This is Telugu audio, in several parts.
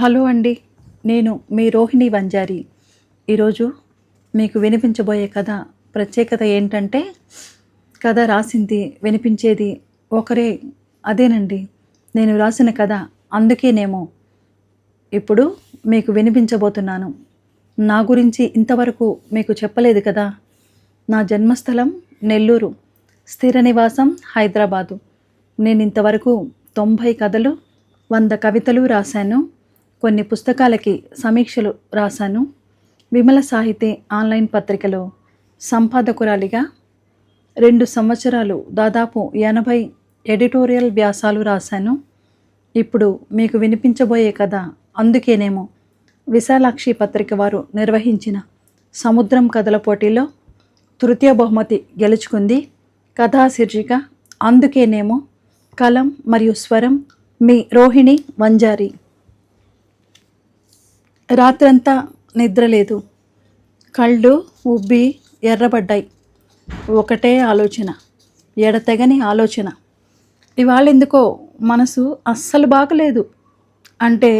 హలో అండి నేను మీ రోహిణి వంజారి. ఈరోజు మీకు వినిపించబోయే కథ ప్రత్యేకత ఏంటంటే కథ రాసింది వినిపించేది ఒకరే అదేనండి. నేను రాసిన కథ అందుకేనేమో. ఇప్పుడు మీకు వినిపించబోతున్నాను. నా గురించి ఇంతవరకు మీకు చెప్పలేదు కదా? నా జన్మస్థలం నెల్లూరు స్థిర నివాసం హైదరాబాదు. నేను ఇంతవరకు తొంభై కథలు వంద కవితలు రాశాను. కొన్ని పుస్తకాలకి సమీక్షలు రాశాను. విమల సాహితీ ఆన్లైన్ పత్రికలో సంపాదకురాలిగా రెండు సంవత్సరాలు దాదాపు ఎనభై ఎడిటోరియల్ వ్యాసాలు రాశాను. ఇప్పుడు మీకు వినిపించబోయే కథ అందుకేనేమో విశాలాక్షి పత్రిక వారు నిర్వహించిన సముద్రం కథల పోటీలో తృతీయ బహుమతి గెలుచుకుంది. కథా శీర్షిక అందుకేనేమో కలం మరియు స్వరం మీ రోహిణి వంజారి. రాత్రంతా నిద్ర లేదు కళ్ళు ఉబ్బి ఎర్రబడ్డాయి. ఒకటే ఆలోచన ఎడతెగని ఆలోచన. ఇవాళ ఎందుకో మనసు అస్సలు బాగలేదు. అంటే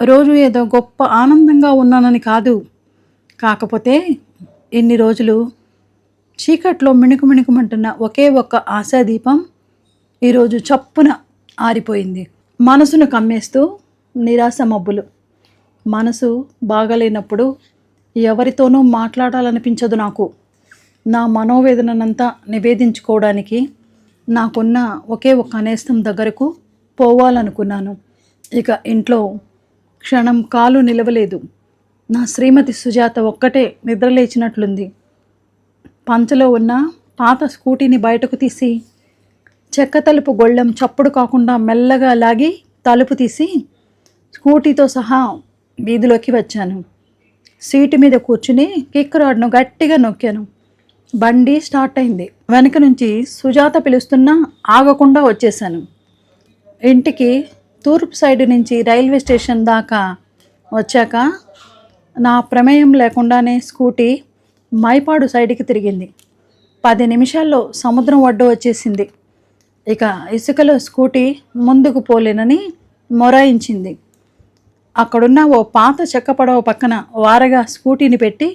రోజు ఏదో గొప్ప ఆనందంగా ఉన్నానని కాదు. కాకపోతే ఇన్ని రోజులు చీకట్లో మిణుకు మిణుకుమంటున్న ఒకే ఒక్క ఆశాదీపం ఈరోజు చప్పున ఆరిపోయింది. మనసును కమ్మేస్తూ నిరాశ మబ్బులు. మనసు బాగలేనప్పుడు ఎవరితోనూ మాట్లాడాలనిపించదు నాకు. నా మనోవేదననంతా నివేదించుకోవడానికి నాకున్న ఒకే ఒక అనేస్తం దగ్గరకు పోవాలనుకున్నాను. ఇక ఇంట్లో క్షణం కాలు నిలవలేదు. నా శ్రీమతి సుజాత ఒక్కటే నిద్రలేచినట్లుంది. పంచలో ఉన్న పాత స్కూటీని బయటకు తీసి చెక్క తలుపు గొళ్ళెం చప్పుడు కాకుండా మెల్లగా లాగి తలుపు తీసి స్కూటీతో సహా వీధిలోకి వచ్చాను. సీటు మీద కూర్చుని కిక్ రాడ్ను గట్టిగా నొక్కాను. బండి స్టార్ట్ అయింది. వెనక నుంచి సుజాత పిలుస్తున్నా ఆగకుండా వచ్చేసాను ఇంటికి తూర్పు సైడ్ నుంచి రైల్వే స్టేషన్ దాకా వచ్చాక నా ప్రమేయం లేకుండానే స్కూటీ మైపాడు సైడ్కి తిరిగింది. పది నిమిషాల్లో సముద్రం ఒడ్డు వచ్చేసింది. ఇక ఇసుకలో స్కూటీ ముందుకు పోలేనని మొరాయించింది. అక్కడున్న ఓ పాత చెక్క పడవ పక్కన వారగా స్కూటీని పెట్టి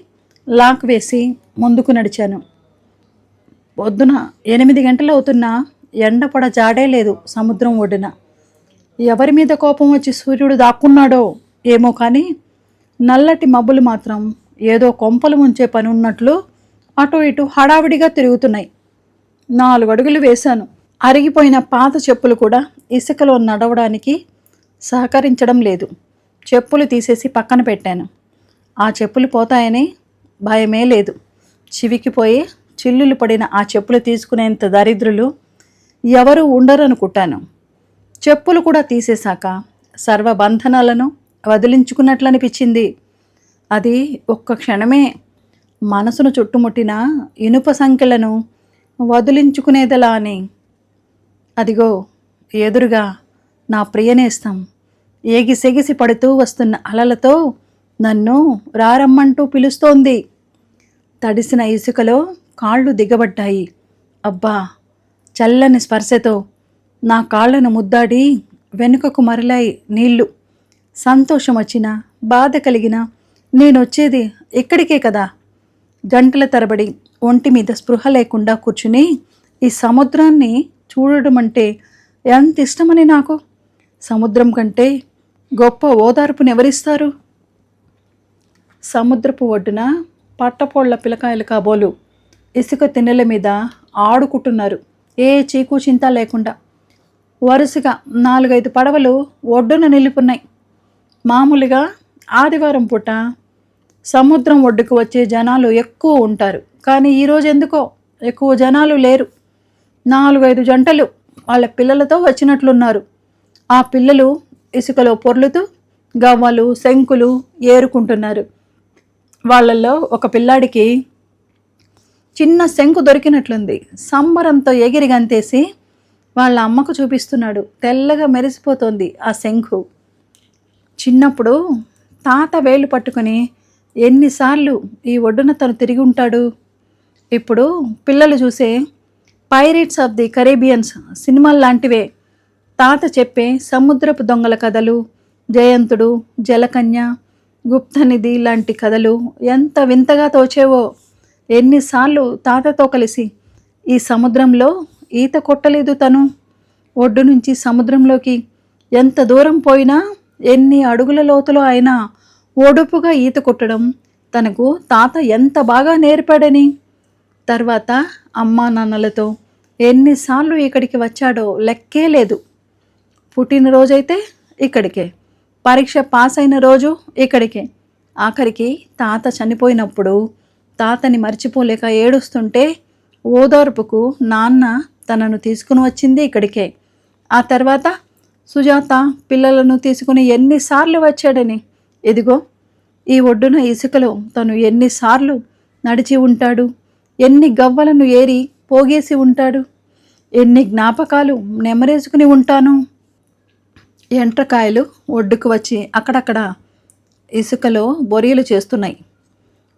లాక్ వేసి ముందుకు నడిచాను. పొద్దున ఎనిమిది గంటలు అవుతున్నా ఎండ పొడ జాడే లేదు సముద్రం ఒడ్డున. ఎవరి మీద కోపం వచ్చి సూర్యుడు దాక్కున్నాడో ఏమో కానీ నల్లటి మబ్బులు మాత్రం ఏదో కొంపలు ముంచే పని ఉన్నట్లు అటు ఇటు హడావిడిగా తిరుగుతున్నాయి. నాలుగు అడుగులు వేశాను. అరిగిపోయిన పాత చెప్పులు కూడా ఇసుకలో నడవడానికి సహకరించడం లేదు. చెప్పులు తీసేసి పక్కన పెట్టాను. ఆ చెప్పులు పోతాయని భయమే లేదు. చివికిపోయి చిల్లులు పడిన ఆ చెప్పులు తీసుకునేంత దరిద్రులు ఎవరు ఉండరనుకుంటాను. చెప్పులు కూడా తీసేశాక సర్వబంధనాలను వదిలించుకున్నట్లనిపించింది. అది ఒక్క క్షణమే మనసును చుట్టుముట్టిన ఇనుప సంఖ్యలను వదిలించుకునేదలా అని. అదిగో ఎదురుగా నా ప్రియనేస్తం. ఎగిసెగిసి పడుతూ వస్తున్న అలలతో నన్ను రారమ్మంటూ పిలుస్తోంది. తడిసిన ఇసుకలో కాళ్ళు దిగబడ్డాయి. అబ్బా! చల్లని స్పర్శతో నా కాళ్ళను ముద్దాడి వెనుకకు మరలాయి నీళ్ళు సంతోషం వచ్చినా బాధ కలిగిన నేనొచ్చేది ఇక్కడికే కదా? గంటల తరబడి ఒంటి మీద స్పృహ లేకుండా కూర్చుని ఈ సముద్రాన్ని చూడడం అంటే ఎంత ఇష్టమని నాకు? సముద్రం కంటే గొప్ప ఓదార్పునెవరిస్తారు సముద్రపు ఒడ్డున పట్టపోళ్ళ పిలకాయలు కాబోలు ఇసుక తిన్నెల మీద ఆడుకుంటున్నారు. ఏ చీకు చింత లేకుండా. వరుసగా నాలుగైదు పడవలు ఒడ్డున నిలుపున్నాయి. మామూలుగా ఆదివారం పూట సముద్రం ఒడ్డుకు వచ్చే జనాలు ఎక్కువ ఉంటారు. కానీ ఈరోజు ఎందుకో ఎక్కువ జనాలు లేరు. నాలుగైదు జంటలు వాళ్ళ పిల్లలతో వచ్చినట్లున్నారు. ఆ పిల్లలు ఇసుకలో పొర్లుతూ గవ్వలు శంకులు ఏరుకుంటున్నారు. వాళ్ళల్లో ఒక పిల్లాడికి చిన్న శంకు దొరికినట్లుంది. సంబరంతో ఎగిరి గంతేసి వాళ్ళ అమ్మకు చూపిస్తున్నాడు. తెల్లగా మెరిసిపోతోంది ఆ శంకు. చిన్నప్పుడు తాత వేలు పట్టుకొని ఎన్నిసార్లు ఈ ఒడ్డున తను తిరిగి ఉంటాడు? ఇప్పుడు పిల్లలు చూసే పైరేట్స్ ఆఫ్ ది కరేబియన్స్ సినిమాలు లాంటివే తాత చెప్పే సముద్రపు దొంగల కథలు జయంతుడు జలకన్య గుప్తనిధి లాంటి కథలు ఎంత వింతగా తోచేవో. ఎన్నిసార్లు తాతతో కలిసి ఈ సముద్రంలో ఈత కొట్టలేదు తను. ఒడ్డు నుంచి సముద్రంలోకి ఎంత దూరం పోయినా ఎన్ని అడుగుల లోతులో అయినా ఒడుపుగా ఈత కొట్టడం తనకు తాత ఎంత బాగా నేర్పాడని. తర్వాత అమ్మా నాన్నలతో ఎన్నిసార్లు ఇక్కడికి వచ్చాడో లెక్కే లేదు. పుట్టినరోజైతే ఇక్కడికే. పరీక్ష పాస్ అయిన రోజు ఇక్కడికే. ఆఖరికి తాత చనిపోయినప్పుడు తాతని మర్చిపోలేక ఏడుస్తుంటే ఓదార్పుకు నాన్న తనను తీసుకుని వచ్చింది ఇక్కడికే. ఆ తర్వాత సుజాత పిల్లలను తీసుకుని ఎన్నిసార్లు వచ్చాడని? ఇదిగో ఈ ఒడ్డున ఇసుకలో తను ఎన్నిసార్లు నడిచి ఉంటాడు? ఎన్ని గవ్వలను ఏరి పోగేసి ఉంటాడు? ఎన్ని జ్ఞాపకాలు నెమరేసుకుని ఉంటాను? ఎంట్రకాయలు ఒడ్డుకు వచ్చి అక్కడక్కడ ఇసుకలో బొరియలు చేస్తున్నాయి.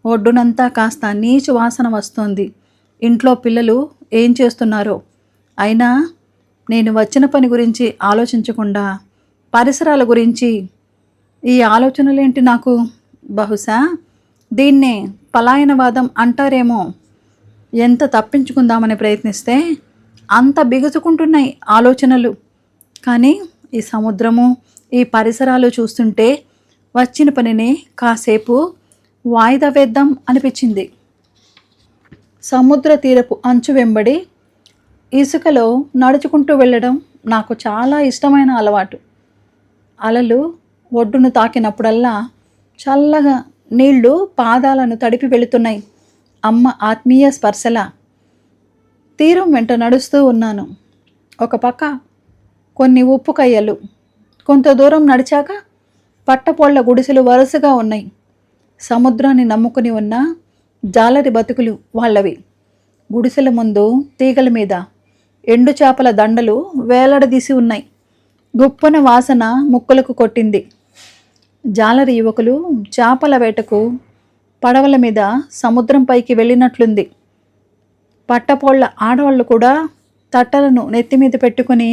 ఒడ్డునంతా కాస్త నీచు వాసన వస్తోంది. ఇంట్లో పిల్లలు ఏం చేస్తున్నారో? అయినా నేను వచ్చిన పని గురించి ఆలోచించకుండా పరిసరాల గురించి ఈ ఆలోచనలేంటి నాకు? బహుశా దీన్నే పలాయనవాదం అంటారేమో. ఎంత తప్పించుకుందామని ప్రయత్నిస్తే అంత బిగుసుకుంటున్నాయి ఆలోచనలు. కానీ ఈ సముద్రము ఈ పరిసరాలు చూస్తుంటే వచ్చిన పనిని కాసేపు వాయిదా వేద్దాం అనిపించింది. సముద్ర తీరపు అంచు వెంబడి ఇసుకలో నడుచుకుంటూ వెళ్ళడం నాకు చాలా ఇష్టమైన అలవాటు. అలలు ఒడ్డును తాకినప్పుడల్లా చల్లగా నీళ్ళు పాదాలను తడిపి వెళుతున్నాయి. అమ్మ ఆత్మీయ స్పర్శల. తీరం వెంట నడుస్తూ ఉన్నాను. ఒక పక్క కొన్ని ఉప్పు కయ్యలు. కొంత దూరం నడిచాక పట్టపోళ్ళ గుడిసెలు వరుసగా ఉన్నాయి. సముద్రాన్ని నమ్ముకుని ఉన్న జాలరి బతుకులు వాళ్ళవి. గుడిసెల ముందు తీగల మీద ఎండు చేపల దండలు వేలాడదీసి ఉన్నాయి. గుప్పన వాసన ముక్కులకు కొట్టింది. జాలరి యువకులు చేపల వేటకు పడవల మీద సముద్రం పైకి వెళ్ళినట్లుంది. పట్టపోళ్ళ ఆడవాళ్ళు కూడా తట్టలను నెత్తి మీద పెట్టుకుని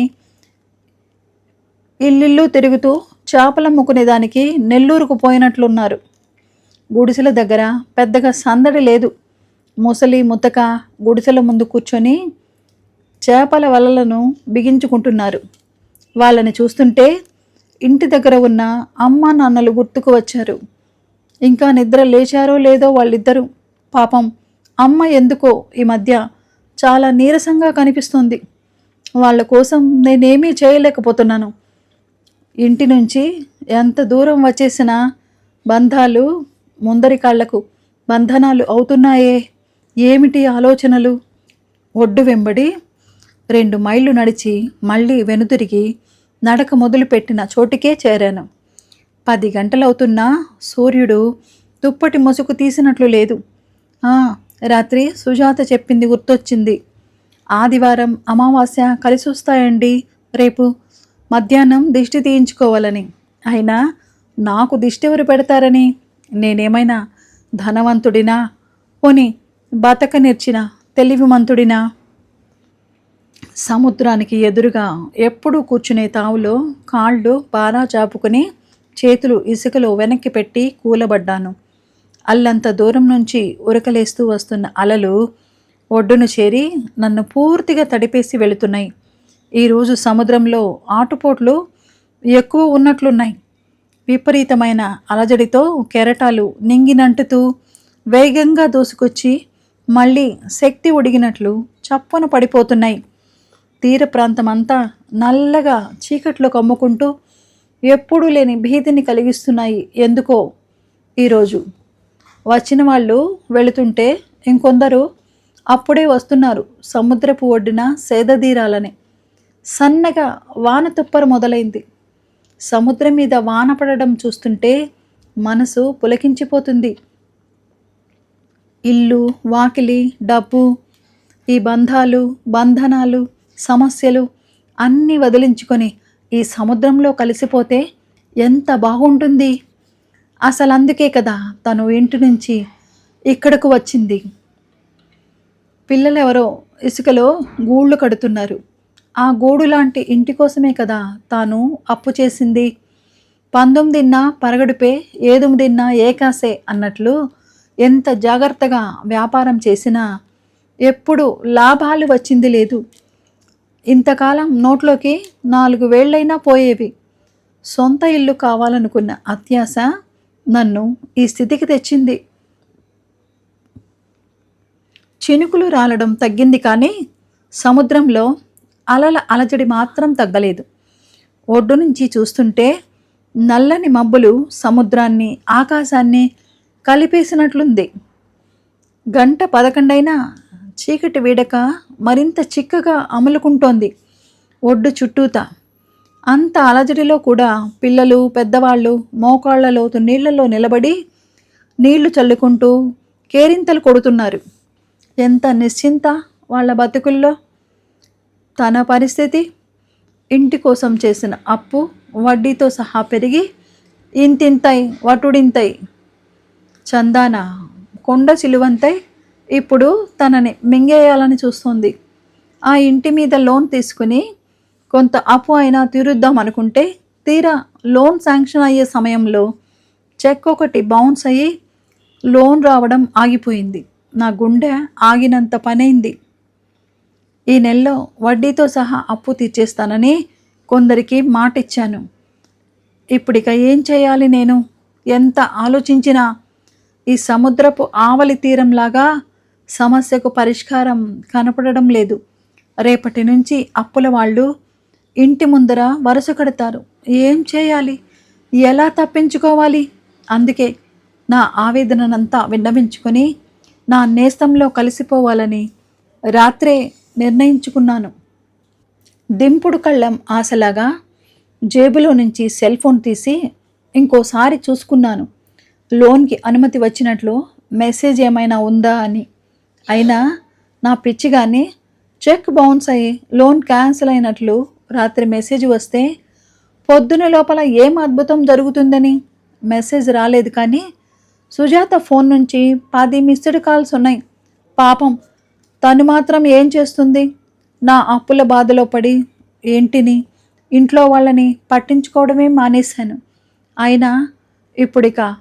ఇల్లిల్లు తిరుగుతూ చేపలమ్ముకునేదానికి నెల్లూరుకు పోయినట్లున్నారు. గుడిసెల దగ్గర పెద్దగా సందడి లేదు. ముసలి ముతక గుడిసెల ముందు కూర్చొని చేపల వలలను బిగించుకుంటున్నారు. వాళ్ళని చూస్తుంటే ఇంటి దగ్గర ఉన్న అమ్మ నాన్నలు గుర్తుకు వచ్చారు. ఇంకా నిద్ర లేచారో లేదో వాళ్ళిద్దరూ. పాపం అమ్మ ఎందుకో ఈ మధ్య చాలా నీరసంగా కనిపిస్తుంది. వాళ్ళ కోసం నేనేమీ చేయలేకపోతున్నాను. ఇంటి నుంచి ఎంత దూరం వచ్చేసినా బంధాలు ముందరి కాళ్ళకు బంధనాలు అవుతున్నాయే? ఏమిటి ఆలోచనలు? ఒడ్డు వెంబడి రెండు మైళ్ళు నడిచి మళ్ళీ వెనుదిరిగి నడక మొదలుపెట్టిన చోటికే చేరాను. పది గంటలవుతున్నా సూర్యుడు దుప్పటి ముసుగు తీసినట్లు లేదు. రాత్రి సుజాత చెప్పింది గుర్తొచ్చింది. ఆదివారం అమావాస్య కలిసి వస్తాయండి రేపు. మధ్యాహ్నం దిష్టి తీయించుకోవాలని. అయినా నాకు దిష్టి ఎవరు పెడతారని? నేనేమైనా ధనవంతుడినా? పోని బతక నేర్చిన తెలివిమంతుడినా సముద్రానికి ఎదురుగా ఎప్పుడూ కూర్చునే తావులో కాళ్ళు బారా చాపుకుని చేతులు ఇసుకలో వెనక్కి పెట్టి కూలబడ్డాను. అల్లంత దూరం నుంచి ఉరకలేస్తూ వస్తున్న అలలు ఒడ్డును చేరి నన్ను పూర్తిగా తడిపేసి వెళుతున్నాయి. ఈరోజు సముద్రంలో ఆటుపోట్లు ఎక్కువ ఉన్నట్లున్నాయి. విపరీతమైన అలజడితో కెరటాలు నింగినంటుతూ వేగంగా దూసుకొచ్చి మళ్ళీ శక్తి ఉడిగినట్లు చప్పున పడిపోతున్నాయి. తీర ప్రాంతం అంతా నల్లగా చీకట్లో కమ్ముకుంటూ ఎప్పుడూ లేని భీతిని కలిగిస్తున్నాయి ఎందుకో ఈరోజు వచ్చిన వాళ్ళు వెళుతుంటే ఇంకొందరు అప్పుడే వస్తున్నారు సముద్రపు ఒడ్డున సేదదీరాలని. సన్నగా వాన తుప్పర మొదలైంది. సముద్రం మీద వాన పడడం చూస్తుంటే మనసు పులకించిపోతుంది. ఇల్లు వాకిలి డబ్బు ఈ బంధాలు బంధనాలు సమస్యలు అన్నీ వదిలించుకొని ఈ సముద్రంలో కలిసిపోతే ఎంత బాగుంటుంది? అసలు అందుకే కదా తను ఇంటి నుంచి ఇక్కడకు వచ్చింది. పిల్లలెవరో ఇసుకలో గూళ్ళు కడుతున్నారు. ఆ గూడు లాంటి ఇంటి కోసమే కదా తాను అప్పు చేసింది. పంతొమ్మిదిన్నా పరగడుపే ఏదుమిదిన్నా ఏకాసే అన్నట్లు ఎంత జాగ్రత్తగా వ్యాపారం చేసినా ఎప్పుడు లాభాలు వచ్చింది లేదు. ఇంతకాలం నోట్లోకి నాలుగు వేళ్ళైనా పోయేవి. సొంత ఇల్లు కావాలనుకున్న అత్యాశ నన్ను ఈ స్థితికి తెచ్చింది. చినుకులు రాలడం తగ్గింది కానీ సముద్రంలో అలల అలజడి మాత్రం తగ్గలేదు. ఒడ్డు నుంచి చూస్తుంటే నల్లని మబ్బులు సముద్రాన్ని ఆకాశాన్ని కలిపేసినట్లుంది. గంట పదకొండైనా చీకటి వీడక మరింత చిక్కగా అమలుకుంటోంది ఒడ్డు చుట్టూత. అంత అలజడిలో కూడా పిల్లలు పెద్దవాళ్ళు మోకాళ్ళ లోతు నీళ్ళలో నిలబడి నీళ్ళు చల్లుకుంటూ కేరింతలు కొడుతున్నారు. ఎంత నిశ్చింత వాళ్ళ బతుకుల్లో! తన పరిస్థితి ఇంటి కోసం చేసిన అప్పు వడ్డీతో సహా పెరిగి ఇంతింతై వటుడింతై చందాన కొండ చిలువంతై ఇప్పుడు తనని మింగేయాలని చూస్తుంది. ఆ ఇంటి మీద లోన్ తీసుకుని కొంత అప్పు అయినా తీరుద్దాం అనుకుంటే తీరా లోన్ శాంక్షన్ అయ్యే సమయంలో చెక్ ఒకటి బౌన్స్ అయ్యి లోన్ రావడం ఆగిపోయింది. నా గుండె ఆగినంత పనైంది. ఈ నెలలో వడ్డీతో సహా అప్పు తీర్చేస్తానని కొందరికి మాట ఇచ్చాను ఇప్పుడిక ఏం చేయాలి నేను? ఎంత ఆలోచించినా ఈ సముద్రపు ఆవలి తీరంలాగా సమస్యకు పరిష్కారం కనపడడం లేదు. రేపటి నుంచి అప్పుల వాళ్ళు ఇంటి ముందర వరుస కడతారు. ఏం చేయాలి? ఎలా తప్పించుకోవాలి? అందుకే నా ఆవేదననంతా విన్నవించుకొని నా నేస్తంలో కలిసిపోవాలని రాత్రే నిర్ణయించుకున్నాను. దింపుడు కళ్ళం ఆశలాగా జేబులో నుంచి సెల్ ఫోన్ తీసి ఇంకోసారి చూసుకున్నాను. లోన్కి అనుమతి వచ్చినట్లు మెసేజ్ ఏమైనా ఉందా అని. అయినా నా పిచ్చిగాని చెక్ బౌన్స్ అయ్యి లోన్ క్యాన్సిల్ అయినట్లు రాత్రి మెసేజ్ వస్తే పొద్దున లోపల ఏం అద్భుతం జరుగుతుందని మెసేజ్ రాలేదు కానీ సుజాత ఫోన్ నుంచి పది మిస్డ్ కాల్స్ ఉన్నాయి. పాపం తను మాత్రం ఏం చేస్తుంది? నా అప్పుల బాధలో పడి ఏంటిని? ఇంట్లో వాళ్ళని పట్టించుకోవడమే మానేశాను. అయినా ఇప్పుడిక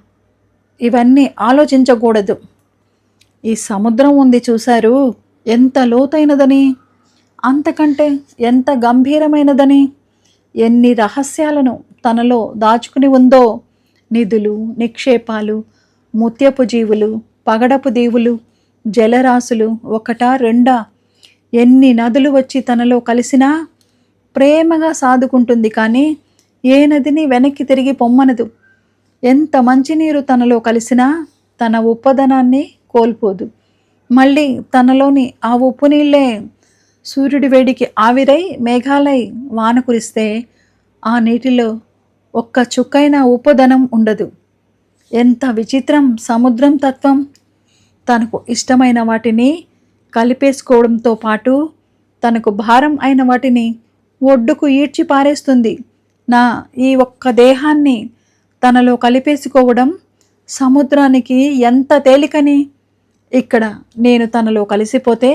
ఇవన్నీ ఆలోచించకూడదు. ఈ సముద్రం ఉంది చూశారు? ఎంత లోతైనదని? అంతకంటే ఎంత గంభీరమైనదని? ఎన్ని రహస్యాలను తనలో దాచుకుని ఉందో? నిధులు నిక్షేపాలు ముత్యపు జీవులు పగడపు దీవులు జలరాశులు ఒకటా రెండా? ఎన్ని నదులు వచ్చి తనలో కలిసినా ప్రేమగా సాదుకుంటుంది కానీ ఏ నదిని వెనక్కి తిరిగి పొమ్మనదు. ఎంత మంచినీరు తనలో కలిసినా తన ఉప్పదనాన్ని కోల్పోదు. మళ్ళీ తనలోని ఆ ఉప్పు నీళ్ళే సూర్యుడి వేడికి ఆవిరై మేఘాలై వాన కురిస్తే ఆ నీటిలో ఒక్క చుక్కైన ఉపదనం ఉండదు. ఎంత విచిత్రం సముద్రం తత్వం తనకు ఇష్టమైన వాటిని కలిపేసుకోవడంతో పాటు తనకు భారం అయిన వాటిని ఒడ్డుకు ఈడ్చి పారేస్తుంది. నా ఈ ఒక్క దేహాన్ని తనలో కలిపేసుకోవడం సముద్రానికి ఎంత తేలికని? ఇక్కడ నేను తనలో కలిసిపోతే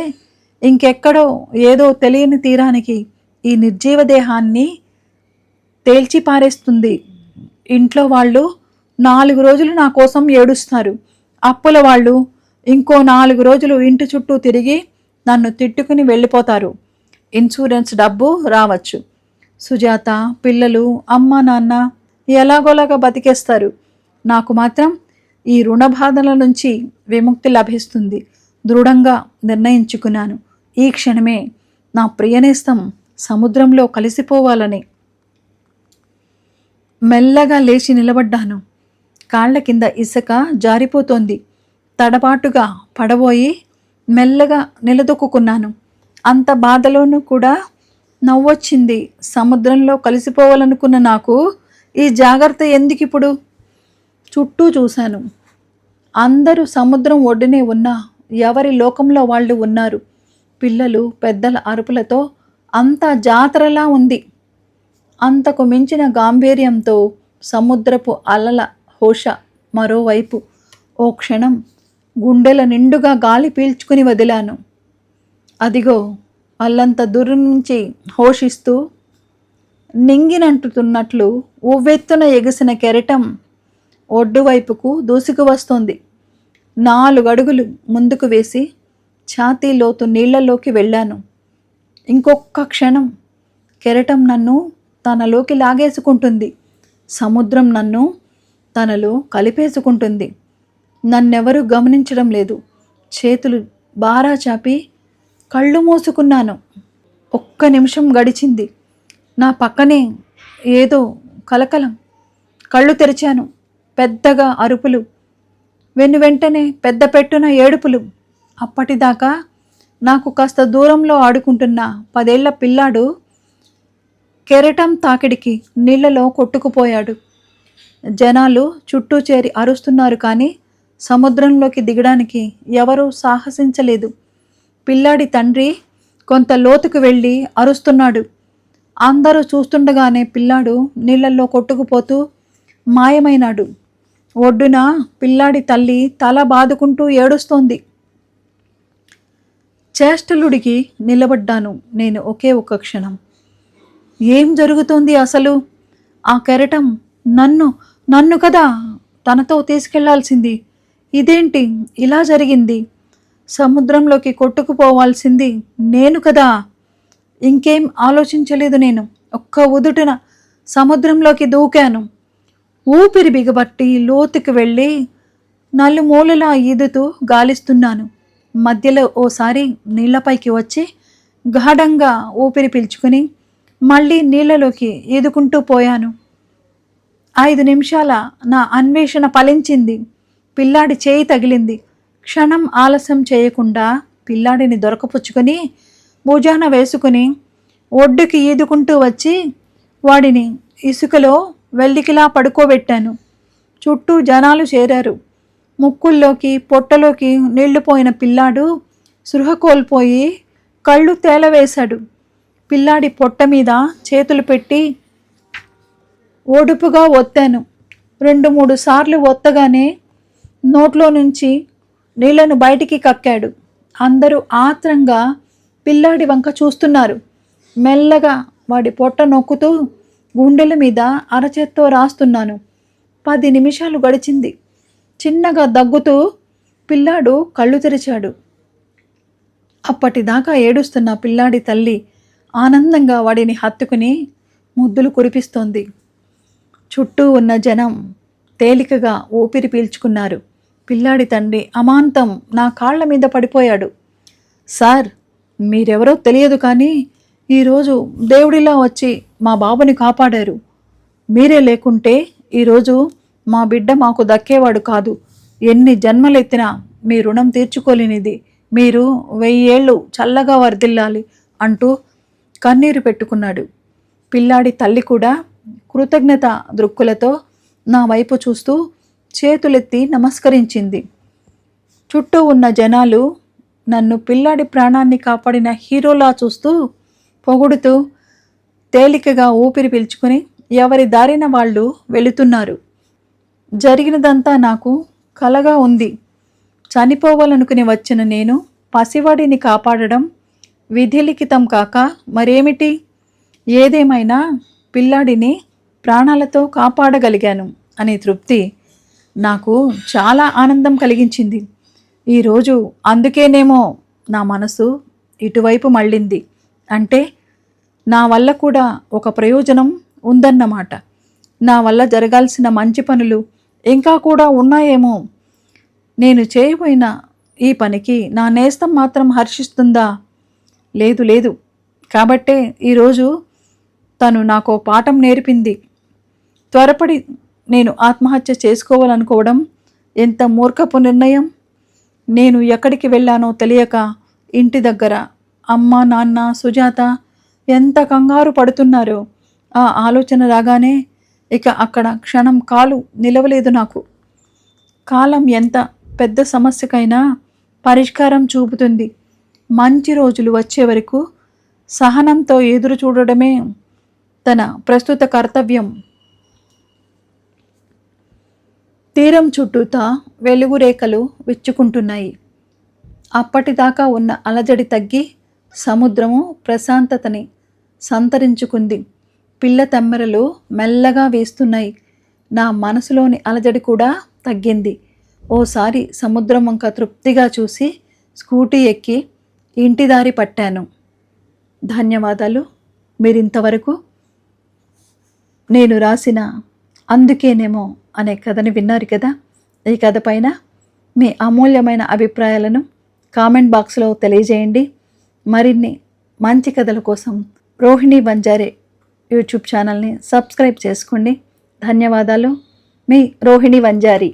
ఇంకెక్కడో ఏదో తెలియని తీరానికి ఈ నిర్జీవ దేహాన్ని తేల్చి పారేస్తుంది. ఇంట్లో వాళ్ళు నాలుగు రోజులు నా కోసం ఏడుస్తారు. అప్పుల వాళ్ళు ఇంకో నాలుగు రోజులు ఇంటి చుట్టూ తిరిగి నన్ను తిట్టుకుని వెళ్ళిపోతారు. ఇన్సూరెన్స్ డబ్బు రావచ్చు. సుజాత పిల్లలు అమ్మ నాన్న ఎలాగోలాగా బతికేస్తారు. నాకు మాత్రం ఈ రుణ బాధల నుంచి విముక్తి లభిస్తుంది. దృఢంగా నిర్ణయించుకున్నాను. ఈ క్షణమే నా ప్రియనేస్తం సముద్రంలో కలిసిపోవాలని. మెల్లగా లేచి నిలబడ్డాను. కాళ్ళ కింద ఇసుక జారిపోతోంది. తడబాటుగా పడబోయి మెల్లగా నిలదొక్కున్నాను అంత బాధలోనూ కూడా నవ్వొచ్చింది. సముద్రంలో కలిసిపోవాలనుకున్న నాకు ఈ జాగ్రత్త ఎందుకు ఇప్పుడు చుట్టూ చూశాను. అందరూ సముద్రం ఒడ్డునే ఉన్నా ఎవరి లోకంలో వాళ్ళు ఉన్నారు. పిల్లలు పెద్దల అరుపులతో అంత జాతరలా ఉంది. అంతకు మించిన గాంభీర్యంతో సముద్రపు అలల హోష మరోవైపు. ఓ క్షణం గుండెల నిండుగా గాలి పీల్చుకుని వదిలాను. అదిగో అల్లంత దూరం నుంచి హోషిస్తూ నింగినంటుతున్నట్లు ఉవ్వెత్తున ఎగిసిన కెరటం ఒడ్డు వైపుకు దూసుకు వస్తోంది. నాలుగడుగులు ముందుకు వేసి ఛాతీ లోతు నీళ్ళలోకి వెళ్ళాను. ఇంకొక క్షణం కెరటం నన్ను తనలోకి లాగేసుకుంటుంది. సముద్రం నన్ను తనలో కలిపేసుకుంటుంది. నన్నెవరూ గమనించడం లేదు. చేతులు బారా చాపి కళ్ళు మూసుకున్నాను. ఒక్క నిమిషం గడిచింది. నా పక్కనే ఏదో కలకలం. కళ్ళు తెరిచాను. పెద్దగా అరుపులు. వెను వెంటనే పెద్ద పెట్టున ఏడుపులు. అప్పటిదాకా నాకు కాస్త దూరంలో ఆడుకుంటున్న పదేళ్ళ పిల్లాడు కెరటం తాకిడికి నీళ్ళలో కొట్టుకుపోయాడు. జనాలు చుట్టూ చేరి అరుస్తున్నారు కానీ సముద్రంలోకి దిగడానికి ఎవరూ సాహసించలేదు. పిల్లాడి తండ్రి కొంత లోతుకు వెళ్ళి అరుస్తున్నాడు. అందరూ చూస్తుండగానే పిల్లాడు నీళ్ళల్లో కొట్టుకుపోతూ మాయమైనాడు. ఒడ్డున పిల్లాడి తల్లి తల బాదుకుంటూ ఏడుస్తోంది. చేష్టలుడికి నిలబడ్డాను నేను ఒకే ఒక క్షణం. ఏం జరుగుతోంది అసలు? ఆ కెరటం నన్ను నన్ను కదా తనతో తీసుకెళ్ళాల్సింది. ఇదేంటి? ఇలా జరిగింది. సముద్రంలోకి కొట్టుకుపోవాల్సింది నేను కదా. ఇంకేం ఆలోచించలేదు నేను. ఒక్క ఉదుటిన సముద్రంలోకి దూకాను. ఊపిరి బిగబట్టి లోతుకి వెళ్ళి నలుమూలలా ఈదుతూ గాలిస్తున్నాను. మధ్యలో ఓసారి నీళ్ళపైకి వచ్చి గాఢంగా ఊపిరి పీల్చుకుని మళ్ళీ నీళ్ళలోకి ఈదుకుంటూ పోయాను. ఐదు నిమిషాల నా అన్వేషణ ఫలించింది. పిల్లాడి చేయి తగిలింది. క్షణం ఆలస్యం చేయకుండా పిల్లాడిని దొరకపుచ్చుకొని భుజాన వేసుకుని ఒడ్డుకి ఈదుకుంటూ వచ్చి వాడిని ఇసుకలో వెల్లికిలా పడుకోబెట్టాను. చుట్టూ జనాలు చేరారు. ముక్కుల్లోకి పొట్టలోకి నీళ్ళు పోయిన పిల్లాడు సృహ కోల్పోయి కళ్ళు తేలవేశాడు. పిల్లాడి పొట్ట మీద చేతులు పెట్టి ఓడుపుగా ఒత్తాను. రెండు మూడు సార్లు ఒత్తగానే నోట్లో నుంచి నీళ్ళను బయటికి కక్కాడు. అందరూ ఆత్రంగా పిల్లాడి వంక చూస్తున్నారు. మెల్లగా వాడి పొట్ట నొక్కుతూ గుండెల మీద అరచేత్తో రాస్తున్నాను. పది నిమిషాలు గడిచింది. చిన్నగా దగ్గుతూ పిల్లాడు కళ్ళు తెరిచాడు. అప్పటిదాకా ఏడుస్తున్న పిల్లాడి తల్లి ఆనందంగా వాడిని హత్తుకుని ముద్దులు కురిపిస్తోంది. చుట్టూ ఉన్న జనం తేలికగా ఊపిరి పీల్చుకున్నారు. పిల్లాడి తండ్రి అమాంతం నా కాళ్ళ మీద పడిపోయాడు. సార్ మీరెవరో తెలియదు కానీ ఈరోజు దేవుడిలా వచ్చి మా బాబుని కాపాడారు. మీరే లేకుంటే ఈరోజు మా బిడ్డ మాకు దక్కేవాడు కాదు. ఎన్ని జన్మలెత్తినా మీ రుణం తీర్చుకోలేనిది. మీరు వెయ్యేళ్ళు చల్లగా వర్దిల్లాలి అంటూ కన్నీరు పెట్టుకున్నాడు. పిల్లాడి తల్లి కూడా కృతజ్ఞత దృక్కులతో నా వైపు చూస్తూ చేతులెత్తి నమస్కరించింది. చుట్టూ ఉన్న జనాలు నన్ను పిల్లాడి ప్రాణాన్ని కాపాడిన హీరోలా చూస్తూ పొగుడుతూ తేలికగా ఊపిరి పీల్చుకుని ఎవరి దారిన వాళ్ళు వెళుతున్నారు. జరిగినదంతా నాకు కలగా ఉంది. చనిపోవాలనుకుని వచ్చిన నేను పసివాడిని కాపాడడం విధిలిఖితం కాక మరేమిటి? ఏదేమైనా పిల్లాడిని ప్రాణాలతో కాపాడగలిగాను అనే తృప్తి నాకు చాలా ఆనందం కలిగించింది. ఈరోజు అందుకేనేమో నా మనసు ఇటువైపు మళ్ళింది. అంటే నా వల్ల కూడా ఒక ప్రయోజనం ఉందన్నమాట. నా వల్ల జరగాల్సిన మంచి పనులు ఇంకా కూడా ఉన్నాయేమో. నేను చేయబోయిన ఈ పనికి నా నేస్తం మాత్రం హర్షిస్తుందా? లేదు లేదు. కాబట్టే ఈరోజు తను నాకు పాఠం నేర్పింది. త్వరపడి నేను ఆత్మహత్య చేసుకోవాలనుకోవడం ఎంత మూర్ఖపు నిర్ణయం? నేను ఎక్కడికి వెళ్ళానో తెలియక ఇంటి దగ్గర అమ్మ నాన్న సుజాత ఎంత కంగారు పడుతున్నారో ఆ ఆలోచన రాగానే ఇక అక్కడ క్షణం కాలు నిలవలేదు నాకు. కాలం ఎంత పెద్ద సమస్యకైనా పరిష్కారం చూపుతుంది. మంచి రోజులు వచ్చే వరకు సహనంతో ఎదురు చూడడమే తన ప్రస్తుత కర్తవ్యం. తీరం చుట్టూతా వెలుగు రేఖలు విచ్చుకుంటున్నాయి. అప్పటిదాకా ఉన్న అలజడి తగ్గి సముద్రము ప్రశాంతతని సంతరించుకుంది. పిల్ల తెమ్మెరలు మెల్లగా వేస్తున్నాయి. నా మనసులోని అలజడి కూడా తగ్గింది. ఓసారి సముద్రం వంక తృప్తిగా చూసి స్కూటీ ఎక్కి ఇంటి దారి పట్టాను. ధన్యవాదాలు. మీరింతవరకు నేను రాసిన అందుకేనేమో అనే కథని విన్నారు కదా. ఈ కథ పైన మీ అమూల్యమైన అభిప్రాయాలను కామెంట్ బాక్స్లో తెలియజేయండి. మరిన్ని మంచి కథల కోసం రోహిణి బంజారే యూట్యూబ్ ఛానల్ని సబ్స్క్రైబ్ చేసుకోండి. ధన్యవాదాలు. మీ రోహిణి వంజారి